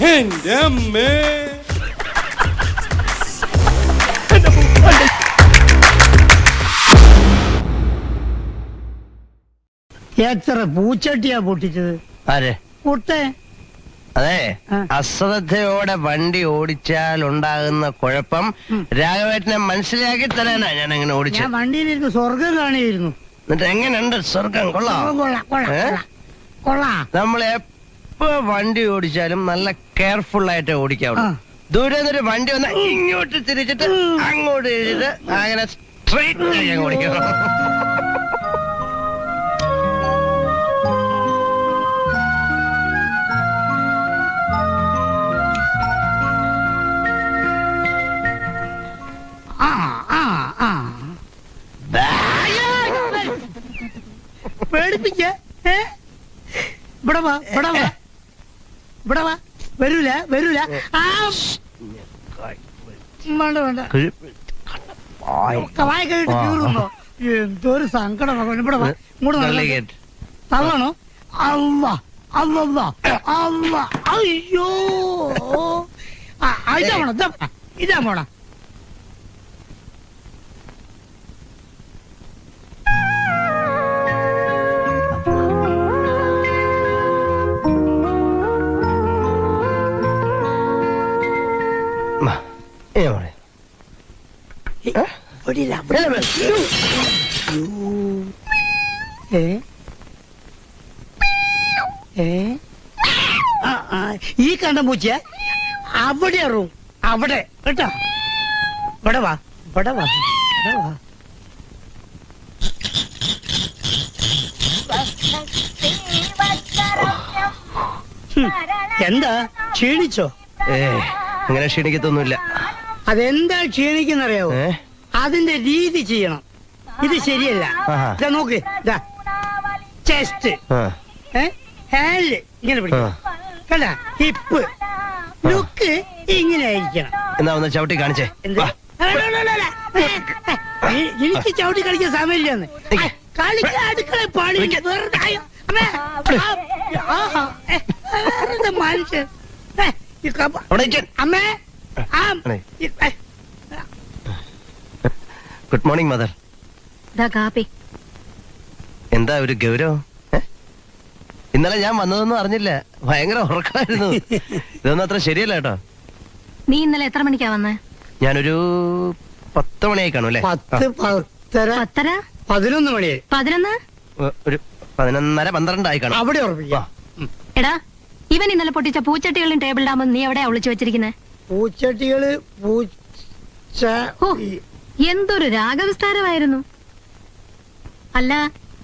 എന്റെ അമ്മേ എത്ര പൂച്ചട്ടിയാ പൊട്ടിച്ചത്? ആരെ? പൊട്ടേ അതെ. അശ്രദ്ധയോടെ വണ്ടി ഓടിച്ചാൽ ഉണ്ടാകുന്ന കുഴപ്പം രാഘവേട്ടനെ മനസ്സിലാക്കി തരാനാ ഞാൻ അങ്ങനെ ഓടിച്ചത് വണ്ടിയിലിരുന്ന് സ്വർഗം കാണിയിരുന്നു. എന്നിട്ട് എങ്ങനെയുണ്ട് സ്വർഗം കൊള്ളാം. കൊള്ളാം കൊള്ളാം ഏ? കൊള്ളാം. കൊള്ളാം. നമ്മൾ എപ്പോ വണ്ടി ഓടിച്ചാലും നല്ല കെയർഫുൾ ആയിട്ട് ഓടിക്കാവുള്ളൂ. ദൂരെ നിന്നൊരു വണ്ടി വന്ന ഇങ്ങോട്ട് തിരിച്ചിട്ട് അങ്ങോട്ട് തിരിച്ചിട്ട് അങ്ങനെ സ്ട്രെയിറ്റ് ആയി ഓടിക്കണം പേടിപ്പിക്ക? ഇവിടെ വാ ഇവിടെ വാ. ഇവിടെ വാ. വരൂല വരൂല. ആ. വേണ്ട വേണ്ട. ഒക്കെ വായ. കഴിട്ട് കീറുന്നോ എന്തൊരു സങ്കടം ഇവിടെ വാ. ഇങ്ങോട്ട്. തള്ളണോ? അല്ല അല്ല അല്ല അയ്യോ. ഇതാ പോണം. ഇതാ പോണം, ഏ ആ, ആ, ഈ കണ്ട മൂച്ച അവിടെ റൂം അവിടെ. കേട്ടോ? ഇവിടെ വാ. ഇവിടെ വാ. ഇവിടെ വാ. എന്താ? ക്ഷീണിച്ചോ? ഏ അങ്ങനെ ക്ഷീണിക്കത്തൊന്നുമില്ല. അതെന്താ ക്ഷീണിക്കുന്നറിയാവോ? അതിന്റെ രീതി ചെയ്യണം. ഇത് ശരിയല്ല. ഇതാ നോക്ക് ഇതാ ചെസ്റ്റ് ഹാൻഡ് ഇങ്ങനെ പിടിക്കണം കണ്ട? ഹിപ്പ് ലുക്ക് ഇങ്ങനെ ആയിരിക്കണം. എന്നാ ഒന്ന് ചവിട്ടി കാണിച്ചേ. എനിക്ക് ചവിട്ടി കളിക്കാൻ സമയമില്ലെന്ന്. കളിക്കാൻ അടുക്കള പാടി. വെറുതെ മനുഷ്യൻ. അമ്മേ. ആ. ഗുഡ് മോർണിംഗ് മദർ എന്താ ഒരു ഗൗരവം? ഇന്നലെ ഞാൻ വന്നതൊന്നും അറിഞ്ഞില്ല. ഭയങ്കര ഉറക്കമായിരുന്നു. ഇതൊന്നും അത്ര ശരിയല്ല കേട്ടോ. നീ ഇന്നലെ എത്ര മണിക്കാ വന്നേ? ഞാനൊരു പത്ത് മണിയായി കാണും അല്ലേ? പതിനൊന്ന് മണിയായി പതിനൊന്ന്? ഒരു പതിനൊന്നര പന്ത്രണ്ടായി കാണും. അവിടെ എടാ ഇവൻ ഇന്നലെ പൊട്ടിച്ച പൂച്ചട്ടികളും ടേബിൾ ഡാമും നീ എവിടെയാ ഒളിച്ചു വെച്ചിരിക്കുന്നത് പൂച്ചട്ടികൾ പൂച്ച എന്തൊരു രാഗവിസ്താരമായിരുന്നു. അല്ല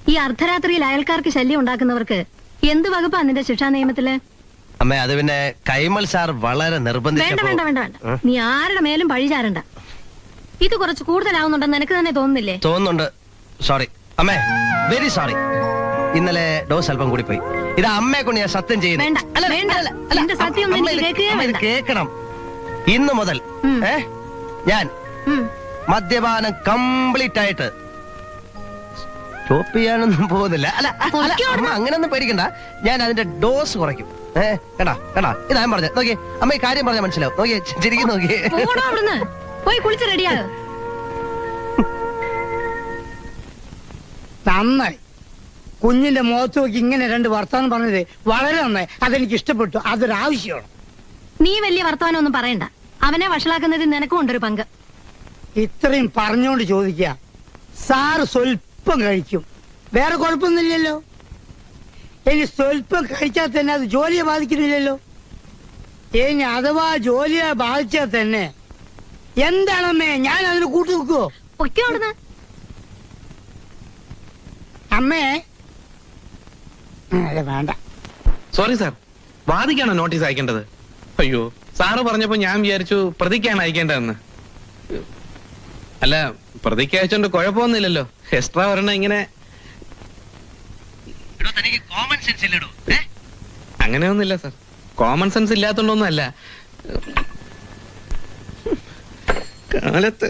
ഈ അർദ്ധരാത്രിയിൽ അയൽക്കാർക്ക് ശല്യം ഉണ്ടാക്കുന്നവർക്ക് എന്ത് വകുപ്പാ നിന്റെ ശിക്ഷാ നിയമത്തിൽ? അമ്മേ അത് പിന്നെ കൈമൾ സാർ വളരെ വേണ്ട വേണ്ട വേണ്ട വേണ്ട. നീ ആരുടെ മേലും പഴി ചാരണ്ട. ഇത് കുറച്ച് കൂടുതലാവുന്നുണ്ടെന്ന് നിനക്ക് തന്നെ തോന്നുന്നില്ലേ? തോന്നുന്നുണ്ട്. സോറി അമ്മേ വെരി സോറി ഇന്നലെ ഡോസ് അല്പം കൂടി പോയി. ഇത് അമ്മയെ കൊണ്ട് ഞാൻ സത്യം ചെയ്യുന്നു. എനിക്ക്. കേൾക്കണം. ഇന്ന് മുതൽ ഞാൻ. മദ്യപാനം കംപ്ലീറ്റ് ആയിട്ട്. സ്റ്റോപ്പ് ചെയ്യാനൊന്നും പോകുന്നില്ല. അല്ല അല്ല, അമ്മ അങ്ങനൊന്നും പേടിക്കണ്ട. ഞാൻ അതിന്റെ ഡോസ് കുറയ്ക്കും. ഏ കണ്ടാ? കണ്ടാ? ഇതാ ഞാൻ പറഞ്ഞത്. നോക്കി അമ്മ ഈ കാര്യം പറഞ്ഞാൽ മനസ്സിലാവും. നോക്കിയേ ചിരിക്കും നോക്കിയേ. പോടോ പോയി കുളിച്ച് റെഡിയാകും നന്നായി. കുഞ്ഞിന്റെ മുഖത്ത് നോക്കി ഇങ്ങനെ രണ്ട് വർത്താനം പറഞ്ഞത് വളരെ നന്നായി. അതെനിക്ക് ഇഷ്ടപ്പെട്ടു. അതൊരാവശ്യമാണ്. നീ വലിയ വർത്തമാനം ഒന്നും പറയണ്ട. അവനെ വഷളാക്കുന്നതിൽ നിനക്കും ഉണ്ടൊരു പങ്ക്. ഇത്രയും പറഞ്ഞുകൊണ്ട് ചോദിക്കുക സാറ് സ്വൽപ്പം കഴിക്കും. വേറെ കുഴപ്പമൊന്നുമില്ലല്ലോ. ഇനി സ്വൽപ്പം കഴിച്ചാൽ തന്നെ അത് ജോലിയെ ബാധിക്കുന്നില്ലല്ലോ. ഇനി അഥവാ ജോലിയെ ബാധിച്ചാൽ തന്നെ എന്താണമ്മേ ഞാൻ അതിന് കൂട്ടു നിൽക്കുവോ? അമ്മേ. അല്ല വേണ്ട. സോറി സാർ വാദിക്കാണോ നോട്ടീസ് അയക്കേണ്ടത്? അയ്യോ സാറ് പറഞ്ഞപ്പോ ഞാൻ വിചാരിച്ചു പ്രതിക്കാണ് അയക്കേണ്ടതെന്ന്. അല്ല പ്രതിക്ക് അയച്ചോണ്ട് കുഴപ്പമൊന്നുമില്ലല്ലോ എക്സ്ട്രാ ഒരെണ്ണം ഇങ്ങനെ കോമൺ സെൻസ് ഇല്ലടോ. അങ്ങനെയൊന്നുമില്ല സാർ കോമൺ സെൻസ് ഇല്ലാത്തോണ്ടൊന്നും അല്ല. കാലത്ത്.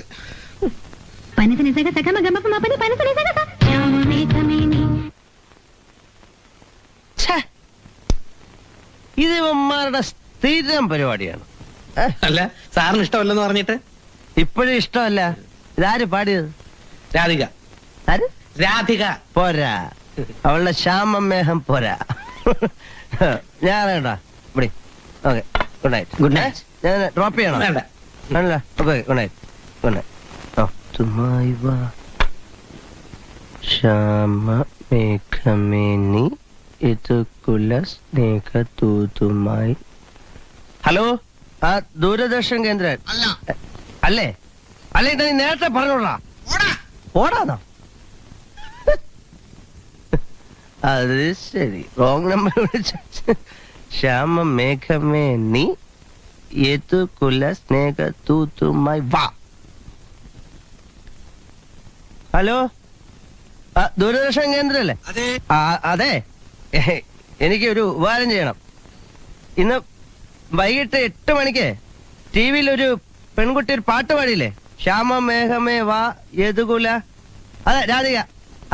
ഇത് ഇവന്മാരുടെ സ്ഥിരം പരിപാടിയാണ്. അല്ല സാറിന് ഇഷ്ടമല്ലെന്ന് പറഞ്ഞിട്ട്? ഇപ്പോഴും ഇഷ്ടമല്ല. ഇതാര് പാടിയത്? രാധിക. ആര്? രാധിക. പോരാ. അവളുടെ ശ്യാമമേഹം പോരാ. ഞാൻ കേട്ടാ ഇവിടെ okay. Good night. Good night. ഞാൻ ഡ്രോപ്പ് ചെയ്യണം. വേണ്ട. അല്ല okay good night. Good night. ഓ. തുമായി വാ. ശ്യാമ മേഘമേനി ഇത് കുല സ്നേഹ തൂതുമായി ഹലോ? ആ ദൂരദർശൻ കേന്ദ്രൻ. അല്ലേ? അല്ലേ ഇത് നീ നേരത്തെ പറഞ്ഞോളാ ഓടാന്നോ? അത് ശരി. റോങ് നമ്പർ വിളിച്ച. ശ്യാമ മേഘമേ നീ ഏതു കുല സ്നേഹ തൂത്തുമായി വാ. ഹലോ? ആ, ദൂരദർശൻ കേന്ദ്രല്ലേ? അതെ. എനിക്ക് ഒരു ഉപകാരം ചെയ്യണം. ഇന്ന് വൈകിട്ട് എട്ട് മണിക്ക് ടി വിയിൽ ഒരു പെൺകുട്ടി ഒരു പാട്ട് പാടിയില്ലേ? ശ്യാമ മേഘമേ വാ യദുകുല. അതെ രാധിക.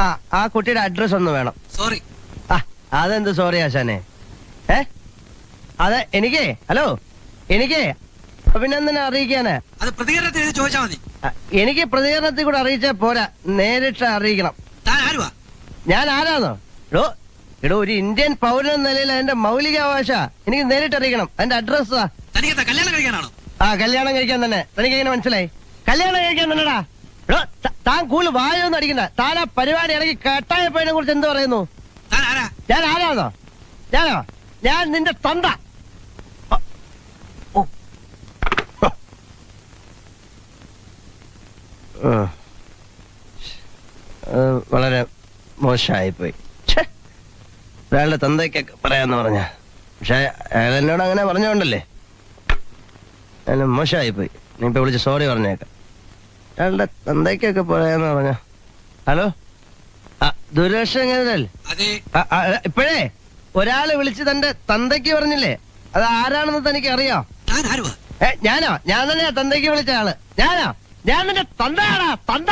ആ ആ കുട്ടിയുടെ അഡ്രസ് ഒന്ന് വേണം. സോറി ആ അതെന്ത് സോറി ആശാനെ? ഏ? അതെ എനിക്കേ ഹലോ? എനിക്കേ അഭിനന്ദനെ അറിയിക്കാന്. അത് പ്രതികരണത്തിൽ എഴുതി ചോദിച്ചാൽ മതി. ആ, എനിക്ക് പ്രതികരണത്തിൽ കൂടെ അറിയിച്ചാ പോരാ നേരിട്ട് അറിയിക്കണം. താൻ ആരുവാ? ഞാൻ ആരാന്നോ? എടോ എടോ ഒരു ഇന്ത്യൻ പൗരൻ എന്ന നിലയിൽ അതിന്റെ മൗലികാവകാശ എനിക്ക് നേരിട്ട് അറിയിക്കണം. അതിന്റെ അഡ്രസ് തനിക്കെന്താ കല്യാണം കഴിക്കാനാണോ? ആ കല്യാണം കഴിക്കാൻ തന്നെ. തനിക്ക് എങ്ങനെ മനസ്സിലായി? കല്യാണം കഴിക്കാൻ തന്നെടാ താൻ കൂടുതൽ വായൊന്നും അടിക്കണ്ട താൻ ആ പരിപാടി കട്ടായ പേനെ കുറിച്ച് എന്ത് പറയുന്നു? ആരാ? ഞാൻ ആരാന്നോ? ഞാനോ? ഞാൻ നിന്റെ തൊണ്ട വളരെ മോശമായിപ്പോയി പോയി ഒരാളുടെ തന്തയ്ക്കൊക്കെ പറയാന്ന് പറഞ്ഞ. പക്ഷെ അയാൾ എന്നോട് അങ്ങനെ പറഞ്ഞോണ്ടല്ലേ? മോശമായിപ്പോയി നീ ഇപ്പൊ വിളിച്ച് സോറി പറഞ്ഞേക്കാം. അയാളുടെ തന്തയ്ക്കൊക്കെ പറയാന്ന് പറഞ്ഞ. ഹലോ? ആ, ഇപ്പോഴേ ഒരാളെ വിളിച്ച് തന്റെ തന്തയ്ക്ക് പറഞ്ഞില്ലേ? അത് ആരാണെന്ന് തനിക്ക് അറിയോ ഏ ഞാനോ? ഞാൻ തന്നെയാ തന്തയ്ക്ക് വിളിച്ച ആൾ. ഞാനോ? ഞാൻ നിന്റെ തന്തയാടാ തന്ത.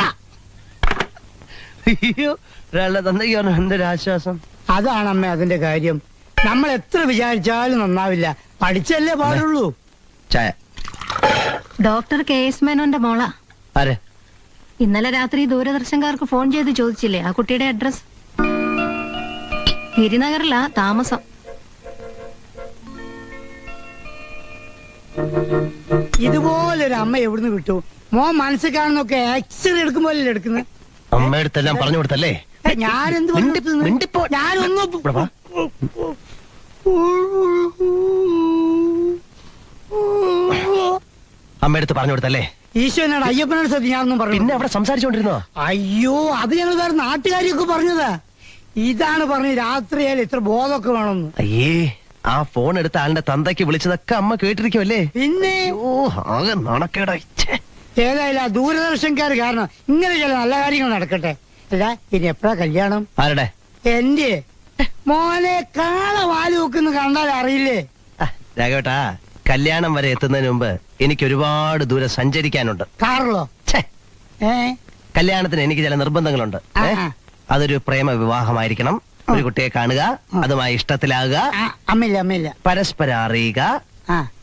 അയ്യോ ഒരാളുടെ തന്തയ്ക്ക് പറഞ്ഞു എന്തൊരു ആശ്വാസം. അതാണ് അമ്മ അതിന്റെ കാര്യം. നമ്മൾ എത്ര വിചാരിച്ചാലും നന്നാവില്ല. പഠിച്ചല്ലേ പാടുള്ളൂ. ചായ. ഡോക്ടർ കെ എസ് മേനോന്റെ മോള. ആരെ? ഇന്നലെ രാത്രി ദൂരദർശൻകാർക്ക് ഫോൺ ചെയ്ത് ചോദിച്ചില്ലേ ആ കുട്ടിയുടെ അഡ്രസ് ഗിരിനഗറിലാ താമസം. ഇതുപോലൊരു അമ്മ എവിടുന്ന് കിട്ടു? മോൻ മനസ്സിൽ കാണുന്നൊക്കെ എക്സ്റേ എടുക്കുമ്പോഴല്ലേ എടുക്കുന്നത് അമ്മയടുത്തെല്ലാം പറഞ്ഞു കൊടുത്തല്ലേ? ഞാനെന്ത്. ഞാനൊന്നും. അമ്മയടുത്ത് പറഞ്ഞു കൊടുത്തല്ലേ? ഈശോനോട് അയ്യപ്പനോട് സത്യം ഞാനൊന്നും പറഞ്ഞു പിന്നെ അവിടെ സംസാരിച്ചോണ്ടിരുന്നോ? അയ്യോ അത് ഞങ്ങൾ വേറെ നാട്ടുകാരിയൊക്കെ പറഞ്ഞതാ. ഇതാണ് പറഞ്ഞു രാത്രിയായാലും ഇത്ര ബോധമൊക്കെ വേണമെന്ന്. അയ്യേ ആ ഫോൺ എടുത്ത ആളിന്റെ തന്തയ്ക്ക് വിളിച്ചതൊക്കെ അമ്മ കേട്ടിരിക്കുമല്ലേ പിന്നെ? ഓ ആകെ നടക്കേടാ. ഏതായാലും ആ ദൂരദർശൻകാർ കാരണം ഇങ്ങനെ ചില നല്ല കാര്യങ്ങൾ നടക്കട്ടെ. അല്ല ഇനി എപ്പോഴാ കല്യാണം? ആരുടെ? എന്റെ മോനെ കാള വാലു വെക്കുന്നു കണ്ടാൽ അറിയില്ലേ? രാഘവേട്ടാ കല്യാണം വരെ എത്തുന്നതിന് മുമ്പ് എനിക്ക് ഒരുപാട് ദൂരം സഞ്ചരിക്കാനുണ്ട്. കാറിലോ? കല്യാണത്തിന് എനിക്ക് ചില നിർബന്ധങ്ങളുണ്ട്. അതൊരു പ്രേമ വിവാഹമായിരിക്കണം ഒരു കുട്ടിയെ കാണുക അതുമായി ഇഷ്ടത്തിലാകുക. അമ്മില്ല അമ്മയില്ല പരസ്പരം അറിയുക.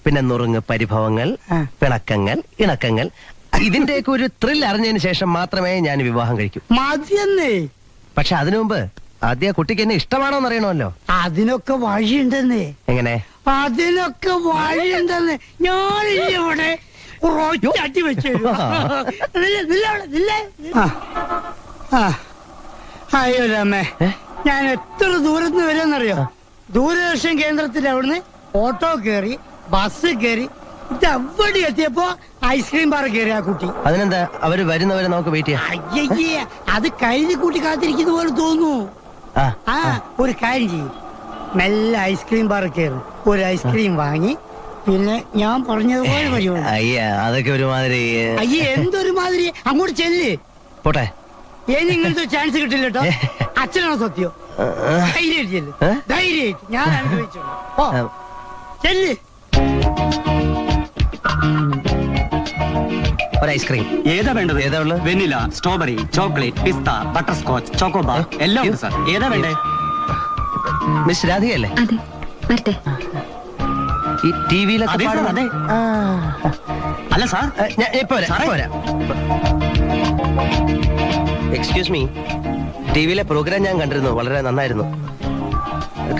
പിന്നെ നുറുങ്ങ് പരിഭവങ്ങൾ പിണക്കങ്ങൾ ഇണക്കങ്ങൾ. ഇതിന്റെയൊക്കെ ഒരു ത്രിൽ അറിഞ്ഞതിന് ശേഷം മാത്രമേ ഞാൻ വിവാഹം കഴിക്കൂ. മതിയെന്നേ. പക്ഷെ അതിനു മുമ്പ് ആദ്യ കുട്ടിക്ക് എന്നെ ഇഷ്ടമാണോ എന്ന് അറിയണമല്ലോ. അതിനൊക്കെ വഴിയുണ്ടെന്നേ. എങ്ങനെ? അതിനൊക്കെ വഴിയുണ്ടെന്ന് ഞാനില്ല ഇവിടെ ഒറ്റ വെച്ചു അയ്യോ രാമേ. ഞാൻ എത്ര ദൂരത്ത് നിന്ന് വരുമെന്നറിയോ ദൂരദർശൻ കേന്ദ്രത്തിൽ അവിടുന്ന് ഓട്ടോ കയറി ബസ് കയറി ഇത് എവിടെ എത്തിയപ്പോ ഐസ്ക്രീം ബാർ കയറി ആ കുട്ടി. അതിനെന്താ? അവർ വരുന്നവരെ നമുക്ക് വെയിറ്റ് ചെയ്യാം. അയ്യേ അത് കഴിഞ്ഞ കൂട്ടി കാത്തിരിക്കുന്ന പോലെ തോന്നുന്നു. ആ. ഒരു കാര്യം ചെയ്യും. മെല്ലെ ഐസ്ക്രീം ബാർ കയറി ഒരു ഐസ്ക്രീം വാങ്ങി. പിന്നെ ഞാൻ പറഞ്ഞതുപോലെ പരിപാടി. അയ്യ അതൊക്കെ ഒരുമാതിരി അയ്യ എന്തൊരു മാതിരി അങ്ങോട്ട് ചെല്ല്. പോട്ടെ. ഇനി ഇങ്ങനത്തെ ചാൻസ് കിട്ടില്ല കേട്ടോ അച്ഛനാണോ സത്യോ? ധൈര്യമായിട്ട് ചെല്ല്? ധൈര്യമായിട്ട്. ഞാൻ അനുഭവിച്ചോളാം ഓ ചെല്ല്. ഒരു ഐസ്ക്രീം ഏതാ വേണ്ടത്? ഏതാ ഉള്ളത്? വെനില സ്ട്രോബെറി ചോക്ലേറ്റ് പിസ്ത ബട്ടർ സ്കോച്ച് ചോക്കോബാർ എല്ലാം ഉണ്ട് സാർ. ഏതാ വേണ്ടേ? മിസ് രാധികയല്ലേ? അതെ വരട്ടെ. ഈ ടി വിയിലൊക്കെ അതെ, സാർ, അല്ല സാർ. ഞാൻ ഇപ്പൊ വരാം. എക്സ്ക്യൂസ് മീ ടി വിയിലെ പ്രോഗ്രാം ഞാൻ കണ്ടിരുന്നു. വളരെ നന്നായിരുന്നു.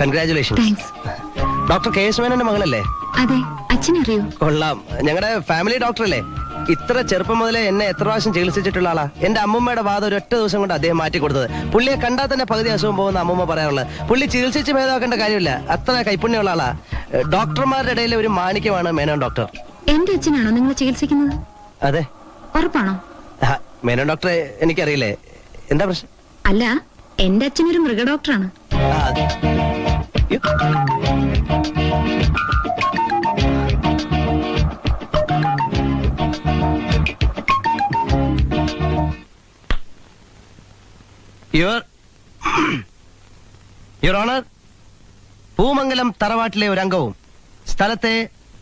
Congratulation thanks doctor K S മേനന്റെ മകളല്ലേ? അതെ അച്ഛനറിയോ? കൊള്ളാം. ഞങ്ങളുടെ ഫാമിലി ഡോക്ടറല്ലേ ഇത്ര ചെറുപ്പം മുതലേ എന്നെ എത്ര പ്രാവശ്യം ചികിത്സിച്ചിട്ടുള്ള ആളാ? എന്റെ അമ്മൂമ്മയുടെ വാദം ഒരു ഒറ്റ ദിവസം കൊണ്ട് അദ്ദേഹം മാറ്റി കൊടുത്തത്. പുള്ളിയെ കണ്ടാൽ തന്നെ പകുതി അസുഖം പോകുന്ന അമ്മൂമ്മ പറയാനുള്ളത് പുള്ളി ചികിത്സിച്ച് ഭേദമാക്കേണ്ട കാര്യമില്ല. അത്ര കൈപ്പുണ്യമുള്ള ആളാ. ഡോക്ടർമാരുടെ ഇടയിലെ ഒരു മാണിക്യമാണ് മേനോൻ ഡോക്ടർ. എന്റെ അച്ഛനാണോ നിങ്ങൾ ചികിത്സിക്കുന്നത്? അതെ. ഉറപ്പാണോ? മേനോൻ ഡോക്ടറെ എനിക്കറിയില്ലേ? എന്താ പ്രശ്നം? അല്ല എന്റെ അച്ഛനൊരു മൃഗഡോക്ടറാണ് ആ, യുവർ യുവർ ഓണർ പൂമംഗലം തറവാട്ടിലെ ഒരു അംഗവും സ്ഥലത്തെ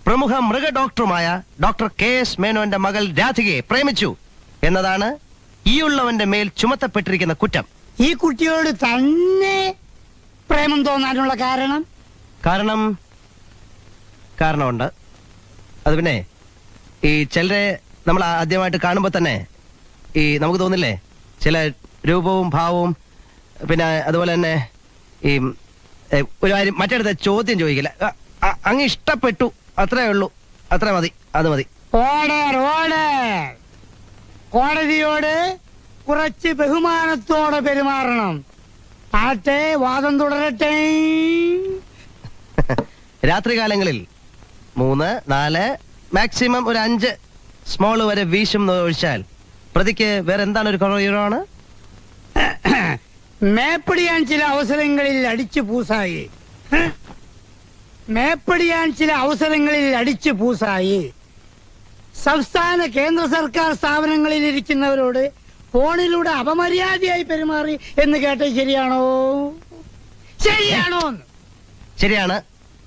പ്രമുഖ മൃഗ ഡോക്ടറുമായ ഡോക്ടർ കെ എസ് മേനോന്റെ മകൾ രാധികയെ പ്രേമിച്ചു എന്നതാണ് ഈ ഉള്ളവന്റെ മേൽ ചുമത്തപ്പെട്ടിരിക്കുന്ന കുറ്റം ഈ കുട്ടിയോട് തന്നെ പ്രേമം തോന്നാനുള്ള കാരണം? കാരണം കാരണമുണ്ട്. അത് പിന്നെ ഈ ചിലരെ നമ്മൾ ആദ്യമായിട്ട് കാണുമ്പോൾ തന്നെ ഈ നമുക്ക് തോന്നില്ലേ? ചില രൂപവും ഭാവവും പിന്നെ അതുപോലെ തന്നെ ഈ ഒരു കാര്യം മറ്റടുത്ത ചോദ്യം ചോദിക്കില്ല. അങ്ങ് ഇഷ്ടപ്പെട്ടു. അത്രേ ഉള്ളൂ. അത്ര മതി. അത് മതി. Order order. കോടതിയോട് കുറച്ച് ബഹുമാനത്തോടെ പെരുമാറണം. ആട്ടെ വാദം തുടരട്ടെ. രാത്രികാലങ്ങളിൽ മൂന്ന് നാല് മാക്സിമം ഒരു അഞ്ച് സ്മോൾ വരെ വീശും ഒഴിച്ചാൽ പ്രതിക്ക് വേറെ എന്താണ് ഒരു കുറവാണ് മേപ്പടിയാൻ ചില അവസരങ്ങളിൽ അടിച്ചു പൂസായി? മേപ്പടിയാൻ ചില അവസരങ്ങളിൽ അടിച്ചു പൂസായി. സംസ്ഥാന കേന്ദ്ര സർക്കാർ സ്ഥാപനങ്ങളിൽ ഇരിക്കുന്നവരോട് ഫോണിലൂടെ അപമര്യാദയായി പെരുമാറി എന്ന് കേട്ടത് ശരിയാണോ? ശരിയാണോ ശരിയാണ്.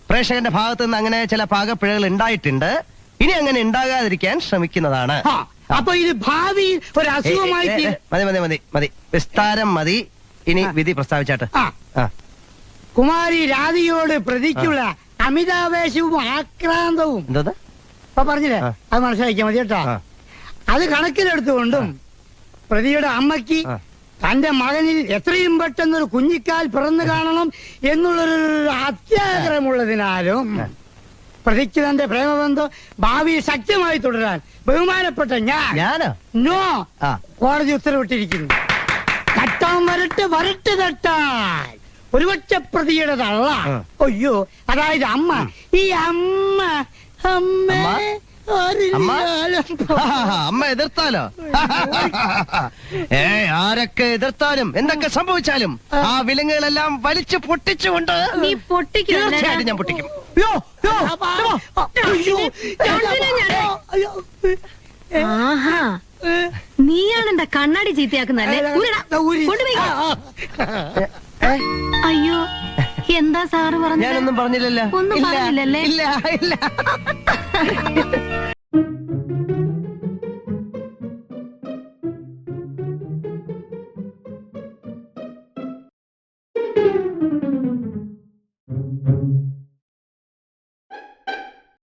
പ്രേക്ഷകന്റെ ഭാഗത്തുനിന്ന് അങ്ങനെ ചില പാകപ്പിഴകൾ ഉണ്ടായിട്ടുണ്ട്. ഇനി അങ്ങനെ ഉണ്ടാകാതിരിക്കാൻ ശ്രമിക്കുന്നതാണ്. അപ്പൊ ഇത് ഭാവിയിൽ ഒരു അസുഖമായി മതി മതി മതി മതി. വിസ്താരം മതി. ഇനി. വിധി പ്രസ്താവിച്ചാട്ട്. കുമാരി രാധിയോട് പ്രതിക്കുള്ള അമിതാവേശവും ആക്രാന്തവും. അപ്പൊ പറഞ്ഞില്ലേ. അത് മനസ്സിലാക്കിയാ മതി കേട്ടോ. അത് കണക്കിലെടുത്തുകൊണ്ടും പ്രതിയുടെ അമ്മയ്ക്ക് തന്റെ മകനിൽ എത്രയും പെട്ടെന്നൊരു കുഞ്ഞിക്കാൽ പിറന്നു കാണണം എന്നുള്ളൊരു അത്യാഗ്രഹമുള്ളതിനാലും. പ്രതിക്ക് തന്റെ പ്രേമബന്ധം ഭാവി ശക്തമായി തുടരാൻ ബഹുമാനപ്പെട്ട ഞാൻ ഞാനോ? നോ കോടതി ഉത്തരവിട്ടിരിക്കുന്നു. തട്ടാൻ വരട്ടെ വരട്ടെ തട്ടാൻ. ഒരുപക്ഷ പ്രതിയുടെ തള്ള. അയ്യോ അതായത് അമ്മ. ഈ അമ്മ. അമ്മ? അമ്മ? അമ്മ? അമ്മ എതിർത്താലോ? ഏ ആരൊക്കെ എതിർത്താലും എന്തൊക്കെ സംഭവിച്ചാലും ആ. വിലങ്ങുകളെല്ലാം വലിച്ചു പൊട്ടിച്ചുകൊണ്ട് തീർച്ചയായിട്ടും ഞാൻ പൊട്ടിക്കും. ആഹാ. നീയാണ് കണ്ണാടി ചീത്തയാക്കുന്നല്ലേ. അയ്യോ എന്താ സാറ് പറഞ്ഞു ഞാനൊന്നും പറഞ്ഞില്ലല്ലോ. ഒന്നും പറഞ്ഞില്ലല്ലേ? ഇല്ല ഇല്ല.